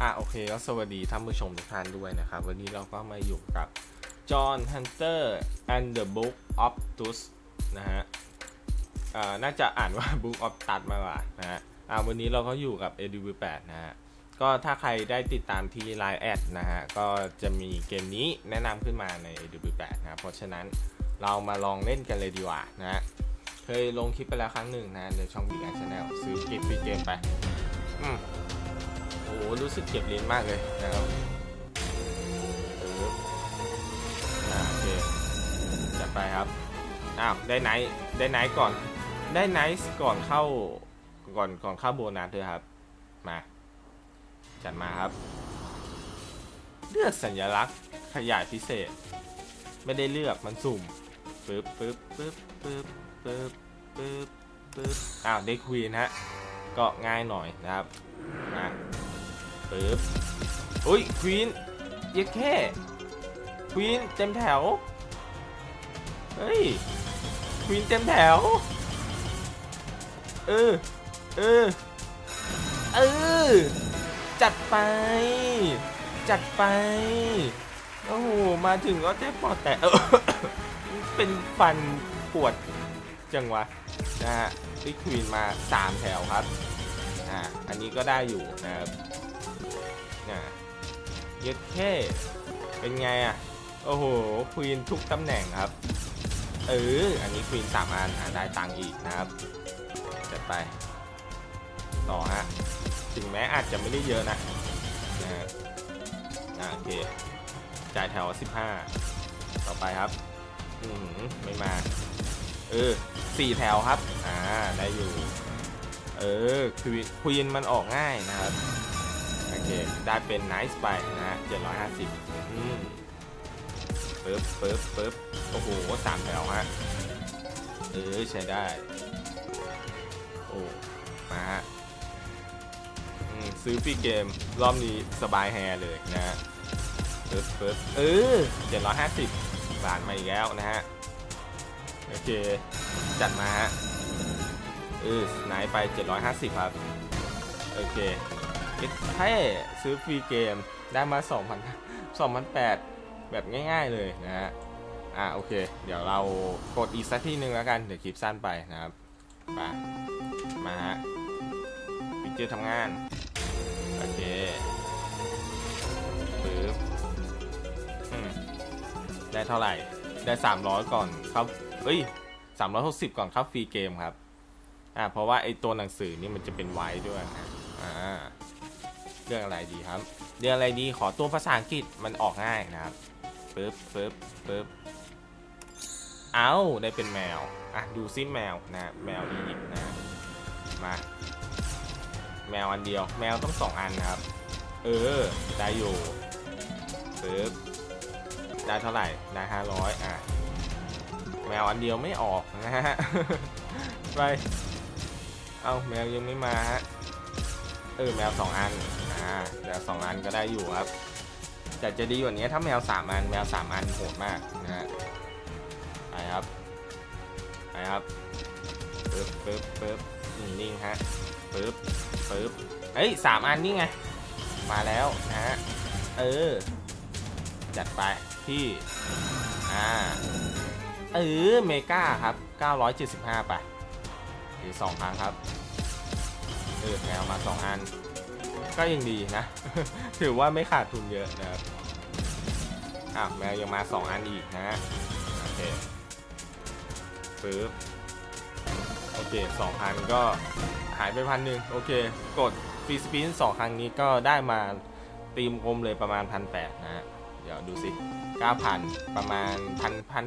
อะโอเคก็สวัสดีท่านผู้ชมทุกท่านด้วยนะครับ วันนี้เราก็มาอยู่กับ John Hunter and the Book of Tus นะฮะอ่าน่าจะอ่านว่า Book of Tus มากกว่านะฮะอ่าวันนี้เราก็อยู่กับ AW8 นะฮะก็ถ้าใครได้ติดตามที่ Line แอดนะฮะก็จะมีเกมนี้แนะนำขึ้นมาใน AW8 นะเพราะฉะนั้นเรามาลองเล่นกันเลยดีกว่านะฮะเคยลงคลิปไปแล้วครั้งหนึ่งนะในช่อง Big Ant Channel ซื้อเกมฟรีเกมไปอืม โอ้โหรู้สึกเจ็บลิ้นมากเลยนะครับปึ๊บโอเคจัดไปครับอ้าวได้ไนท์ได้ไนท์ก่อนได้ไนท์ก่อนเข้าก่อนก่อนเข้าโบนัสด้วยครับ มา จัดมาครับ เลือกสัญลักษณ์ขยายพิเศษ ไม่ได้เลือกมันสุ่มปึ๊บปึ๊บปึ๊บปึ๊บปึ๊บปึ๊บปึ๊บอ้าวได้ควีนฮะก็ง่ายหน่อยนะครับมา ปึ๊บอุ้ยควีนเยัดแค่ควีนเต็มแถว เฮ้ยควีนเต็มแถว เออ เออ เออ จัดไป จัดไป โอ้โห มาถึงก็แทบปอดแตกเออเป็นฟันปวดจังวะ นะฮะที่ควีนมา 3 แถวครับ อ่า อันนี้ก็ได้อยู่นะครับ อ่าเย็ดแค่เป็นไงอะ โอ้โหควีนทุกตำแหน่งครับ เออ อันนี้ควีนสามอันอ่าได้ตังค์อีกนะครับ จัดไป ต่อฮะ ถึงแม้อาจจะไม่ได้เยอะนะนะฮะโอเค จ่ายแถว 15 ต่อไปครับ อืมไม่มา เออสี่แถวครับ อ่า ได้อยู่ เออ ควีควีนมันออกง่ายนะครับ โอเค ได้เป็นไนซ์ไปนะฮะเจ็ดร้อยห้าสิบอืมปึ๊บปึ๊บปึ๊บโอ้โหสามแถวฮะเออใช้ได้ โอ้มาฮะอืมซื้อฟรีเกมรอบนี้สบายแฮเลยนะฮะปึ๊บปึ๊บเออเจ็ดร้อยห้าสิบบาทมาอีกแล้วนะฮะ โอเค จัดมาฮะเออไหนไป 750 ครับ โอเค เอ็ดเท่ซื้อฟรีเกมได้มา 2,000 2,008แบบง่ายๆเลยนะฮะ อ่าโอเค เดี๋ยวเรากดอีกสักที่หนึ่งแล้วกัน เดี๋ยวคลิปสั้นไปนะครับไปมาฮะปิเจอร์ทำงาน โอเคปึ๊บอืมได้เท่าไหร่ ได้ 300 ก่อนเข้าเอ้ย 360 ก่อนเข้าฟรีเกมครับ อ่า เพราะว่าไอตัวหนังสือนี่มันจะเป็นไว้ด้วยนะอ่า เรื่องอะไรดีครับเรื่องอะไรดีขอตัวภาษาอังกฤษมันออกง่ายนะครับปึ๊บปึ๊บปึ๊บเอาได้เป็นแมวอะดูซิแมวนะแมวอียิปต์นะมาแมวอันเดียว แมวต้องสองอันนะครับ เออได้อยู่ปึ๊บได้เท่าไหร่ได้ห้าร้อยอะแมวอันเดียวไม่ออกนะฮะไปเอาแมวยังไม่มาฮะเออแมวสองอัน อ่าแมวสองอันก็ได้อยู่ครับแต่จะดีกว่านี้ถ้าแมวสามอันแมวสามอันโหดมากนะฮะไปครับไปครับปึ๊บปึ๊บปึ๊บนิ่งๆฮะปึ๊บปึ๊บเฮ้ยสามอันนี่ไง มาแล้วนะฮะ เออ จัดไปที่ อ่า เออ เมกาครับ 975 ไปหรือสองครั้งครับ เออแมวมาสองอัน ก็ยังดีนะ ถือว่าไม่ขาดทุนเยอะนะครับอ้าวแมวยังมาสองอันอีกนะฮะโอเคปึ๊บโอเคสองพันก็หายไปพันหนึ่งโอเค กดฟรีสปินสองครั้งนี้ก็ได้มาตีมกลมเลยประมาณพันแปดนะฮะเดี๋ยวดูสิเก้าพันประมาณพันพัน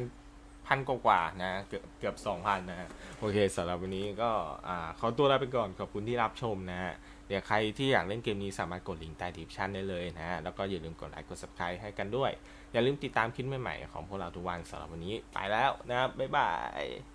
พันกว่าๆนะ เกือบเกือบสองพันนะฮะโอเคสำหรับวันนี้ก็อ่าขอตัวลาไปก่อนขอบคุณที่รับชมนะฮะ ดี๋ยวใครที่อยากเล่นเกมนี้สามารถกดลิงก์ใต้ดีชั่นได้เลยนะฮะ แล้วก็อย่าลืมกดไลค์กด subscribe ให้กันด้วย อย่าลืมติดตามคลิปใหม่ๆของพวกเราทุกวันสำหรับวันนี้ ไปแล้วนะครับบ๊ายบาย